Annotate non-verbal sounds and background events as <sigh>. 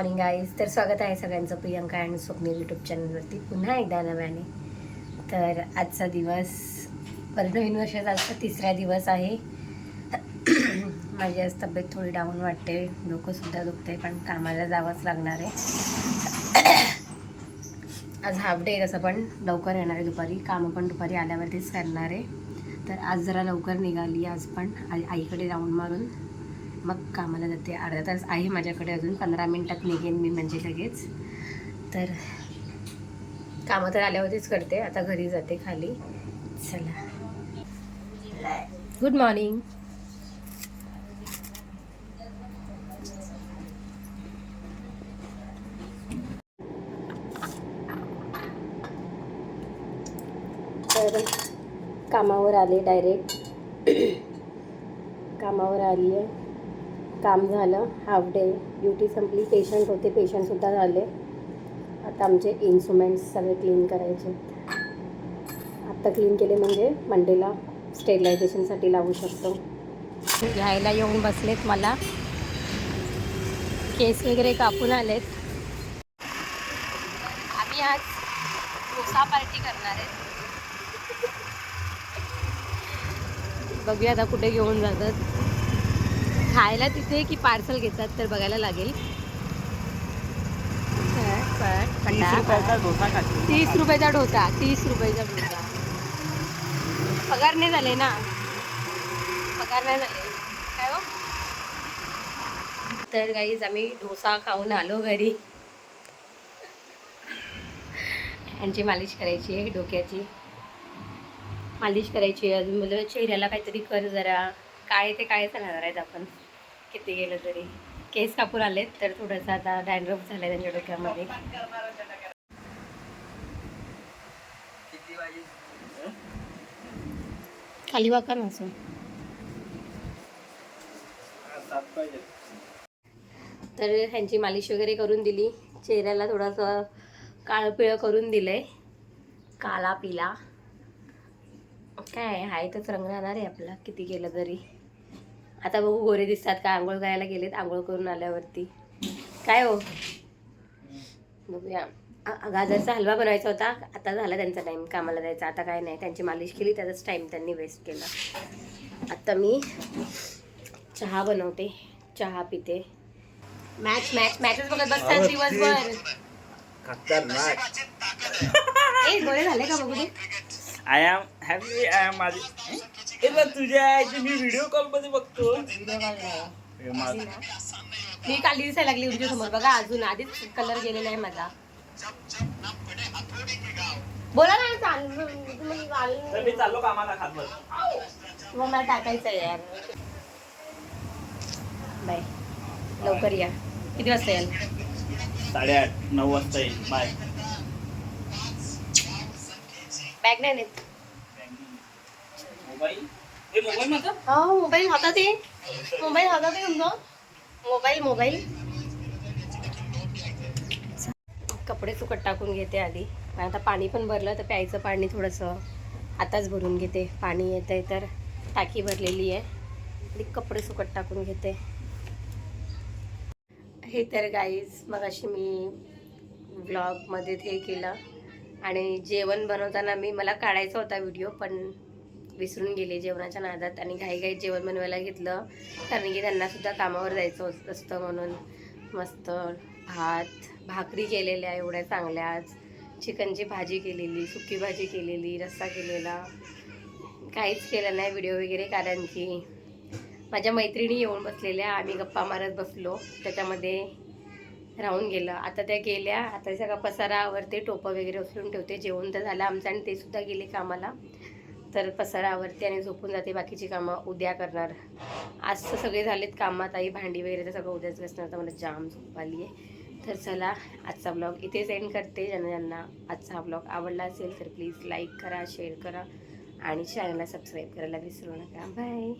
Morning guys तर स्वागत आहे सगळ्यांचं प्रियंका अँड स्वप्नील यूट्यूब चॅनलवरती पुन्हा एकदा नव्याने. तर आजचा दिवस परत नवीन वर्षाचा आजचा तिसरा दिवस आहे. <clears throat> माझी आज तब्येत थोडी डाऊन वाटते. डोकंसुद्धा दुखते पण कामाला जावंच लागणार आहे. <clears throat> आज हाफ डे तसं पण. लवकर येणार आहे दुपारी. कामं पण दुपारी आल्यावरतीच करणार आहे. तर आज जरा लवकर निघाली आज पण. आईकडे राऊंड मारून. मग कामाला जाते अर्धा तास. आहे माझ्याकडे अजून पंधरा मिनटात निघेन मी म्हणजे लगेच. तर कामं तर आल्यावरतीच करते. आता घरी जाते खाली. चला. गुड मॉर्निंग तर कामावर आले डायरेक्ट कामावर आली आहे काम झालं. हाफ डे ड्युटी संपली. पेशंट होते. पेशंटसुद्धा झाले. आता आमचे इन्स्ट्रुमेंट्स सगळे क्लीन करायचे. आत्ता क्लीन केले म्हणजे मंडेला स्टेरिलायझेशनसाठी लावू शकतो. घ्यायला येऊन बसलेत मला. केस वगैरे कापून आलेत. आम्ही आज डोसा पार्टी करणार आहे. बघूया आता कुठे घेऊन जातात. खायला तिथे की पार्सल घेतात तर बघायला लागेल. तीस रुपयाचा डोसा तीस रुपयाचा डोसा पगार नाही झाले ना. पगार नाही झाले. काय हो? तर गाईज आम्ही डोसा खाऊन आलो घरी. यांची मालिश करायची आहे डोक्याची. मालिश करायची आहे. अजून मुलं चेहऱ्याला काहीतरी कर जरा. काळे ते काळेच राहणार आहेत आपण? किती गेलं तरी. केस कापून आलेत तर थोडंसं आता डॅन्ड्रफ झालं त्यांच्या डोक्यामध्ये. खाली वाका ना असं. तर ह्यांची मालिश वगैरे करून दिली. चेहऱ्याला थोडंसं काळं पिळं करून दिलंय. काला पिला. काय आहे तोच रंग राहणार आहे आपला. किती केलं तरी. आता बघू गोरे दिसतात का? आंघोळ करायला गेलेत आंघोळ करून आल्यावरती. काय हो? बघूया. आ- गाजरचा हलवा बनवायचा होता. आता झाला त्यांचा टाईम कामाला जायचा. आता काय नाही. त्यांची मालिश केली त्याचाच टाईम त्यांनी वेस्ट केला. आता मी चहा बनवते. चहा पिते. मॅच मॅच मॅचच बघत बसतात दिवसभर. खतरनाक. <laughs> ए गोरे झाले का बघू दे? आय एम हॅपी माझी ए. बघ तुझ्या आईची मी व्हिडिओ कॉलमध्ये बघतो. हे माझं. मी काली दिसायला लागली तुमच्यासमोर. बघा अजून आधीच कलर गेलेला आहे माझा. बोला ना चाल तुम्ही चाल- तर मी चाललो कामाला खात बस. मग मला टाकायचं आहे यार. बाय. लवकर या. किती वाजता याल? साडेआठ नऊ वाजता येईल. बाय. बॅग नाही नेत. मोबाईल हे मोबाईल माझा? मोबाईल हातात. आहे मोबाईल हातात आहे तुमचा. Mobile mobile. कपडे सुकट टाकून घेते आधी. आता पाणी पण भरलं तर प्यायचं पाणी थोडंसं. आताच भरून घेते. पाणी येत आहे तर टाकी भरलेली आहे. आणि कपडे सुकट टाकून घेते. हे तर गाईज मग अशी मी ब्लॉगमध्ये ते केलं. आणि जेवण बनवताना मी मला काढायचा होता व्हिडिओ पण विसरून गेले जेवणाच्या नादात आणि घाईघाईत जेवण बनवायला घेतलं. कारण की त्यांना सुद्धा कामावर जायचं असतं म्हणून. मस्त भात भाकरी केलेल्या एवढ्या चांगल्या आज चिकनची भाजी केलेली सुकी भाजी केलेली रस्सा केलेला. काहीच केलं नाही व्हिडिओ वगैरे कारण की माझ्या मैत्रिणी येऊन बसलेल्या आम्ही गप्पा मारत बसलो. त्याच्यामध्ये राहून गेलं. आता त्या गेल्या आता सगळा पसारावरती टोपं वगैरे उचलून ठेवते. जेवण तर झालं आमचं आणि ते सुद्धा गेले कामाला. तर पसारावरती आणि झोपून जाते बाकीची कामं उद्या करणार. आज तर सगळे झालेत कामात आई भांडी वगैरे तर सगळं उद्याच बसणार तर मला जाम झोप आली आहे तर चला आजचा ब्लॉग इथे सेंड करते. ज्यांना ज्यांना आजचा हा ब्लॉग आवडला असेल तर प्लीज लाईक करा शेअर करा आणि चॅनलला सबस्क्राईब करायला विसरू नका. बाय